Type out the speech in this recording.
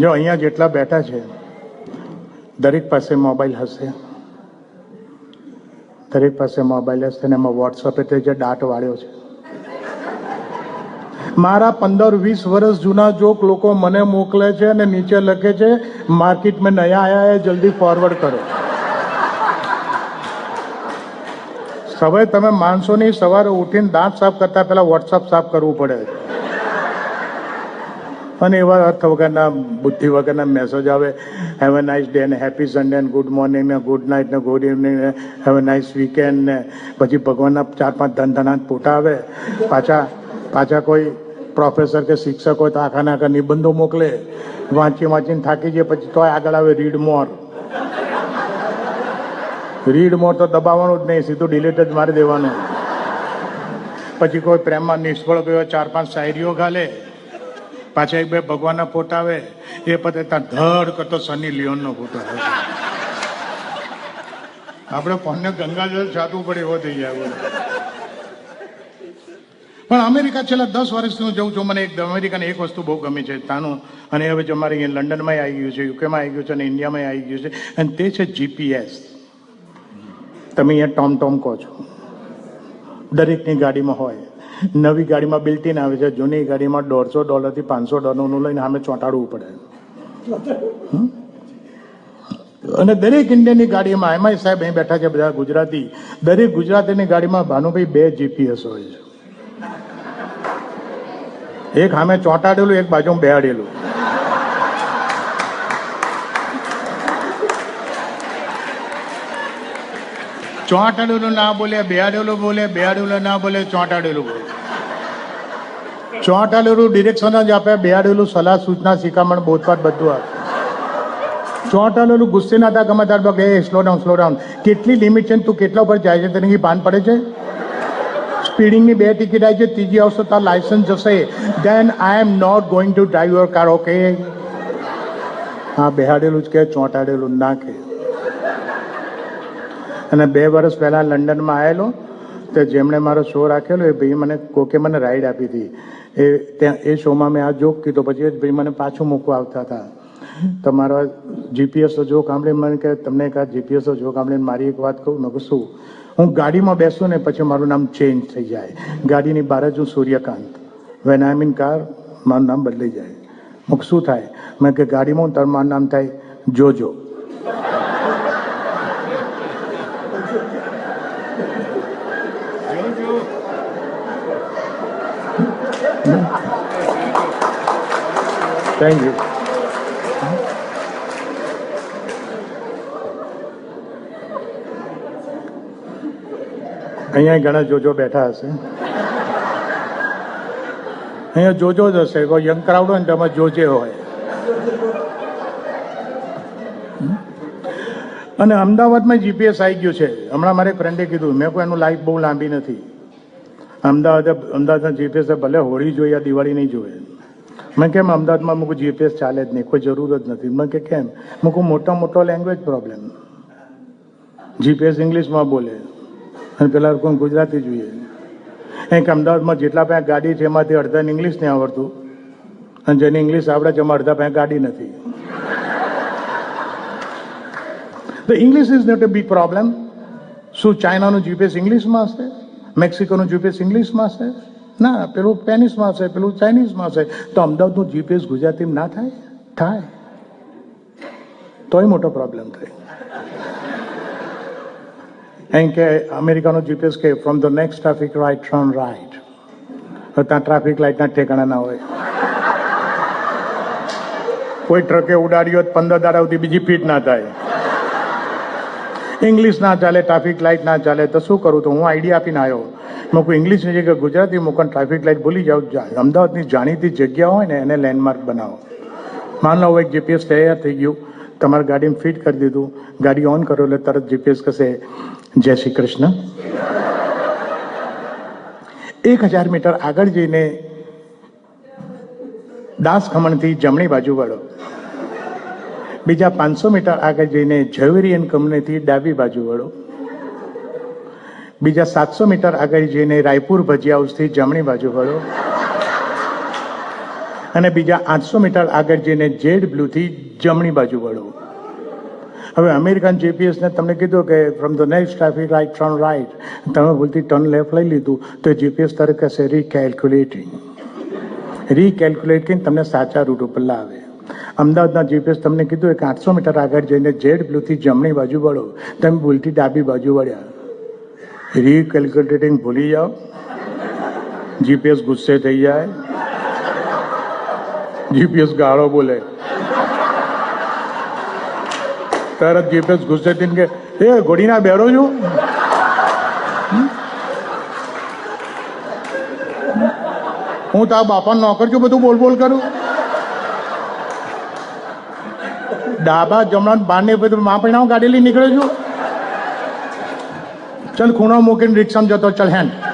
જો અહીંયા જેટલા બેઠા છે, દરેક પાસે મોબાઈલ હશે. દરેક પાસે મોબાઈલ હશે ને એમાં વોટ્સઅપે તે જે ડાટ વાળ્યો છે. મારા પંદર વીસ વર્ષ જૂના જોક લોકો મને મોકલે છે અને નીચે લખે છે માર્કેટમાં નયા આયા જલ્દી ફોરવર્ડ કરો. સવારે તમે માનસો નહીં, સવારે ઉઠીને દાંત સાફ કરતા પહેલાં વોટ્સઅપ સાફ કરવું પડે. અને એવા અર્થ વગરના, બુદ્ધિ વગરના મેસેજ આવે. હેવ અ નાઇસ ડે ને હેપી સન્ડે ને ગુડ મોર્નિંગ ને ગુડ નાઇટ ને ગુડ ઇવનિંગ ને હેવ અ નાઇસ વીકેન્ડ ને પછી ભગવાનના ચાર પાંચ ધન ધનાત ફોટા આવે. પાછા પાછા કોઈ પ્રોફેસર કે શિક્ષક હોય તો આખા નિબંધો મોકલે. વાંચી વાંચીને થાકી જાય, પછી તોય આગળ આવે રીડ મોર રીડ મોર તો દબાવવાનું જ નહીં, સીધું ડિલીટ જ મારી દેવાનું. પછી કોઈ પ્રેમમાં નિષ્ફળ ગયો, ચાર પાંચ શાયરીઓ ગાલે. પાછા એક બે ભગવાનના ફોટા આવે, એ પતે ત્યાં ધડ કરતો સની લિયોનનો ફોટો આવે. આપણે ફોનને ગંગાજળ છાટવું પડે એવો થઈ જાય. પણ અમેરિકા છેલ્લા દસ વર્ષથી હું જઉં છું, મને એક અમેરિકાને એક વસ્તુ બહુ ગમી છે તાનું, અને હવે અમારે અહીંયા લંડનમાં આવી ગયું છે, યુકેમાં આવી ગયું છે, અને ઇન્ડિયામાં આવી ગયું છે, અને તે છે જીપીએસ. તમે અહીંયા ટોમ ટોમ કહો છો. દરેકની ગાડીમાં હોય. નવી ગાડીમાં બિલ્ટિન આવે છે. જૂની ગાડીમાં દોઢસો ડોલરથી પાંચસો ડોલરનું લઈને સામે ચોંટાડવું પડે? અને દરેક ઇન્ડિયનની ગાડીમાં એમાંય સાહેબ અહીં બેઠા છે બધા ગુજરાતી. દરેક ગુજરાતીની ગાડીમાં ભાનુભાઈ બે જીપીએસ હોય છે. એક સામે ચોંટાડેલું, એક બાજુ બેહાડેલું. ચોંટાડેલું ના બોલે, બેહાડેલું બોલે, બેહાડેલું ના બોલે, ચોંટાડેલું બોલે. ચોંટાડેલું ડિરેક્શન જ આપે, બેહાડેલું સલાહ, સૂચના, શિખામણ, બોધપાઠ બધું આપે. ચોંટાડેલું ગુસ્સે ના હતા ગમે ત્યારે બગડે એ સ્લો ડાઉન સ્લો ડાઉન કેટલી લિમિટ છે તું કેટલા ઉપર જાય છે? તેની ભાન પડે છે? સ્પીડિંગની બે ટિકિટ આવી છે, ત્રીજી આવશે, તાર લાયસન્સ જશે. Then I am not going to drive your car okay હા, બેહાડેલું જ કે, ચોંટાડેલું ના કે. અને બે વર્ષ પહેલાં લંડનમાં આવેલો તો જેમણે મારો શો રાખેલો, એ ભાઈ મને, કોકે મને રાઈડ આપી હતી. એ ત્યાં, એ શોમાં મેં આ જોક કીધો, પછી એ ભાઈ મને પાછું મૂકવા આવતા હતા. તો મારા જો જોક સાંભળીને મને કે તમને એક આ જીપીએસનો જોક સાંભળીને મારી એક વાત કહું, મેં શું? હું ગાડીમાં બેસું ને પછી મારું નામ ચેન્જ થઈ જાય. ગાડીની બહાર જ હું Suryakant. When I mean car મારું નામ બદલાઈ જાય. મુખ શું થાય? મેં કે ગાડીમાં તારું મારું નામ થાય, જોજો. થેન્ક યુ અહીંયા ઘણા જોજો બેઠા હશે. અહીંયા જોજો જ હશે. કોઈ યંગ ક્રાઉડ હોય ને તેમાં જોજે હોય. અને અમદાવાદમાં જીપીએસ આવી ગયું છે. હમણાં મારે ફ્રેન્ડે કીધું, મેં કોઈ એનું લાઈફ બહુ લાંબી નથી. અમદાવાદ, અમદાવાદના જીપીએસ ભલે હોળી જોઈએ, દિવાળી નહીં જોઈએ. મેં કેમ અમદાવાદમાં મૂકું જીપીએસ ચાલે જ નહીં, કોઈ જરૂર જ નથી. મેં કે કેમ? મૂકું મોટો મોટો લેંગ્વેજ પ્રોબ્લેમ જીપીએસ ઇંગ્લિશમાં બોલે. અને પેલા લોકોને ગુજરાતી જોઈએ. અહીં કે અમદાવાદમાં જેટલા પાસે ગાડી છે એમાંથી અડધાને ઇંગ્લિશ નહીં આવડતું. અને જેને ઇંગ્લિશ આવડે છે એમાં અડધા પાસે ગાડી નથી. તો English is not a big problem શું ચાઇનાનું જીપીએસ ઇંગ્લિશમાં હશે? મેક્સિકોનું જીપીએસ ઇંગ્લિશમાં હશે? ના, પેલું સ્પેનિશમાં છે, પેલું ચાઇનીઝમાં હશે તો અમદાવાદનું જીપીએસ ગુજરાતીમાં ના થાય? થાય. તોય મોટો પ્રોબ્લેમ થાય. એમ કે અમેરિકાનો જીપીએસ કે from the next traffic right turn right ત્યાં ટ્રાફિક લાઇટના ઠેકાણા ના હોય. કોઈ ટ્રકે ઉડાડ્યો પંદર દાડા સુધી બીજી ફીટ ના થાય. ઇંગ્લિશ ના ચાલે ટ્રાફિક લાઇટ ના ચાલે, તો શું કરું? તો હું આઈડિયા આપીને આવ્યો. મેં ઇંગ્લિશ ઇંગ્લિશની જગ્યાએ ગુજરાતી મૂકવાનું ટ્રાફિક લાઇટ ભૂલી જાઓ અમદાવાદની જાણીતી જગ્યા હોય ને એને લેન્ડમાર્ક બનાવો. માન લો એક જીપીએસ તૈયાર થઈ ગયું, તમારી ગાડીમાં ફિટ કરી દીધું, ગાડી ઓન કરો એટલે તરત જીપીએસ કહેશે, જય શ્રી કૃષ્ણ. એક હજાર મીટર આગળ જઈને દાસ ખમણથી જમણી બાજુ વળો. બીજા પાંચસો મીટર આગળ જઈને ઝવેરી એન્ડ કંપનીથી ડાબી બાજુ વળો. બીજા સાતસો મીટર આગળ જઈને રાયપુર ભજીયા હાઉસથી જમણી બાજુ વળો. અને બીજા આઠસો મીટર આગળ જઈને જેડ બ્લુથી જમણી બાજુ વળો. હવે અમેરિકન જીપીએસને તમને કીધું કે from the next traffic right turn right તમે ભૂલથી ટર્ન લેફ્ટ લઈ લીધું, તો જીપીએસ તરીકે કહેશે રીકેલ્ક્યુલેટિંગ રીકેલ્ક્યુલેટિંગ તમને સાચા રૂટ ઉપર લાવે. અમદાવાદના જીપીએસ તમને કીધું કે આઠસો મીટર આગળ જઈને જેડ બ્લુથી જમણી બાજુ વળો. તમે ભૂલથી ડાબી બાજુ વળ્યા. રીકેલ્ક્યુલેટિંગ ભૂલી જાઓ. જીપીએસ ગુસ્સે થઈ જાય. જીપીએસ ગાળો બોલે. તરત જીપીએસ ગુસ્સે થઈને કે, એ, ઘોડીના બેરો છું? હું તા બાપાનો નોકર છું, બધું બોલ બોલ કરું. ડાબા જમણા બારને બધું મા પૈણાઓ ગાડી લઈ નીકળ્યો છું? ચલ ખૂણો મૂકીને રિક્ષામાં જતો ચલ હેન્ડ